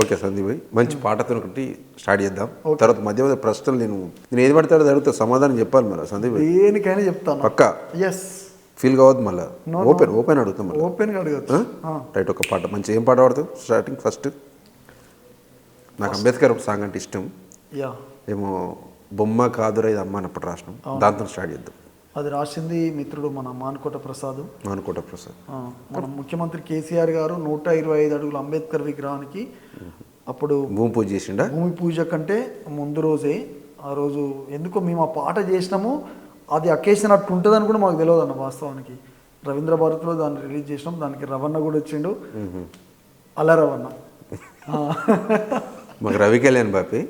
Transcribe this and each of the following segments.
Okay Sandeep భాయ్ మంచి పాటతో ఒకటి స్టార్ట్ చేద్దాం. తర్వాత మధ్య మధ్య ప్రశ్నలు నేను నేను ఏది పడతాడో అడిగితే సమాధానం చెప్పాలి మరి సందీప్ భాయ్ దేనికైనా చెప్తాను. పక్కా? ఎస్ ఫీల్ కావద్దు మళ్ళీ. ఓపెన్ ఓపెన్ అడుగుతాం మళ్ళీ. ఓపెన్గా అడగచ్చు. రైట్ ఒక పాట. మంచి ఏం పాట పాడతావు? స్టార్టింగ్ ఫస్ట్ నాకు అంబేద్కర్ సాంగ్ అంటే ఇష్టం. ఏమో బొమ్మ కాదురా ఇది అమ్మ అన్నప్పుడు రాసినాం. దాంతో స్టార్ట్ చేద్దాం. అది రాసింది మిత్రుడు మన మానుకోట ప్రసాద్. అనుకోట ప్రసాద్. మన ముఖ్యమంత్రి కేసీఆర్ గారు నూట ఇరవై ఐదు అడుగుల అంబేద్కర్ విగ్రహానికి అప్పుడు భూమి పూజ చేసిండా? భూమి పూజ కంటే ముందు రోజే ఆ రోజు ఎందుకో మేము ఆ పాట చేసినాము అది అకేషన్ అట్టు ఉంటుందని కూడా మాకు తెలియదు అన్న వాస్తవానికి. రవీంద్ర భారత్లో దాన్ని రిలీజ్ చేసినాం దానికి రవణ కూడా వచ్చిండు. అలా రవణ. మాకు రవి కళ్యాణ్ బాపి.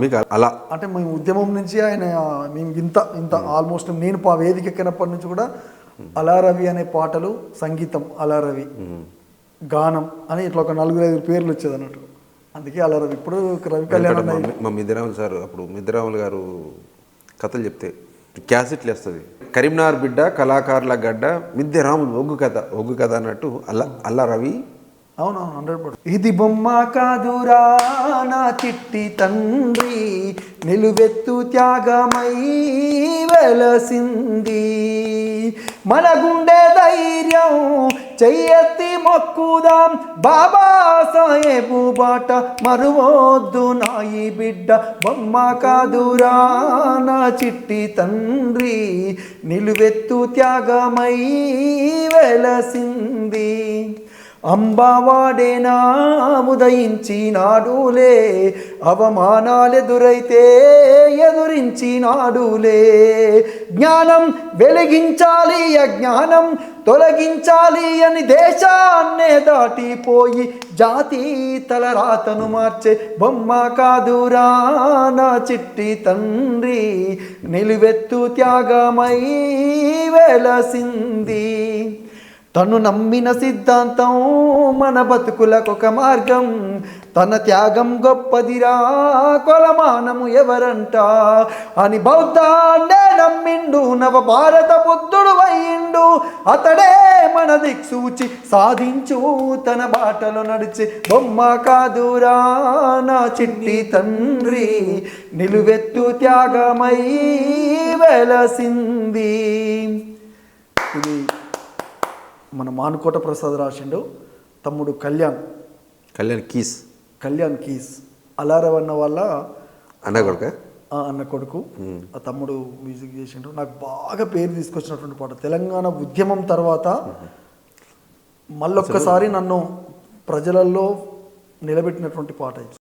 మీకు అలా అంటే మేము ఉద్యమం నుంచి ఆయన మేము ఇంత ఇంత ఆల్మోస్ట్ నేను పా వేదిక ఎక్కినప్పటి నుంచి కూడా అలా రవి అనే పాటలు సంగీతం అలా రవి గానం అని ఇట్లా ఒక నలుగురు ఐదు పేర్లు వచ్చేది అన్నట్టు. అందుకే అలా రవి. ఇప్పుడు రవి కళ్యాణ్ మా- మిద్దిరాములు సార్ అప్పుడు మిద్దిరాములు గారు కథలు చెప్తే క్యాసెట్లు వేస్తుంది. కరీంనగర్ బిడ్డ కళాకారుల గడ్డ మిద్దెరాములు ఒగ్గు కథ ఒగ్గు కథ అన్నట్టు అల్ల అల్ల రవి అవునవును హండ్రెడ్ పర్సెంట్ ఇది బొమ్మ కాదురా నా చిట్టి తండ్రి. నిలువెత్తు త్యాగమై వెలసింది. మన గుండె ధైర్యం చెయ్యెత్తి మొక్కుదాం. బాబా సాహేబు బాట మరువొద్దు నాయి బిడ్డ. బొమ్మ కాదురా నా చిట్టి తండ్రి. నిలువెత్తు త్యాగమై వెలసింది. అంబావాడేనా ఉదయించినాడులే అవమానాలెదురైతే ఎదురించినాడులే జ్ఞానం వెలిగించాలి అజ్ఞానం తొలగించాలి అని దేశాన్నే దాటిపోయి జాతి తలరాతను మార్చే బొమ్మ కాదురా నా చిట్టి తండ్రి నిలువెత్తు త్యాగమై వెలసింది. తను నమ్మిన సిద్ధాంతం మన బతుకులకు ఒక మార్గం. తన త్యాగం గొప్పదిరా కొలమానము ఎవరంట? అని బౌద్ధాన్నే నమ్మిండు నవ భారత బుద్ధుడు అయ్యిండు. అతడే మన దిక్సూచి సాధించు తన బాటలో నడిచి బొమ్మ కాదురా నా చిట్టి తండ్రి. నిలువెత్తు త్యాగమై వెలసింది. ఇది మన మానుకోట ప్రసాద్ రాసిండు తమ్ముడు కళ్యాణ్. కళ్యాణ్ కీస్. కళ్యాణ్ కీస్. అలారవన్న వాళ్ళ అన్న కొడుక? ఆ అన్న కొడుకు. ఆ తమ్ముడు మ్యూజిక్ చేసిండు. నాకు బాగా పేరు తీసుకొచ్చినటువంటి పాట. తెలంగాణ ఉద్యమం తర్వాత మళ్ళొక్కసారి నన్ను ప్రజలలో నిలబెట్టినటువంటి పాట ఇది.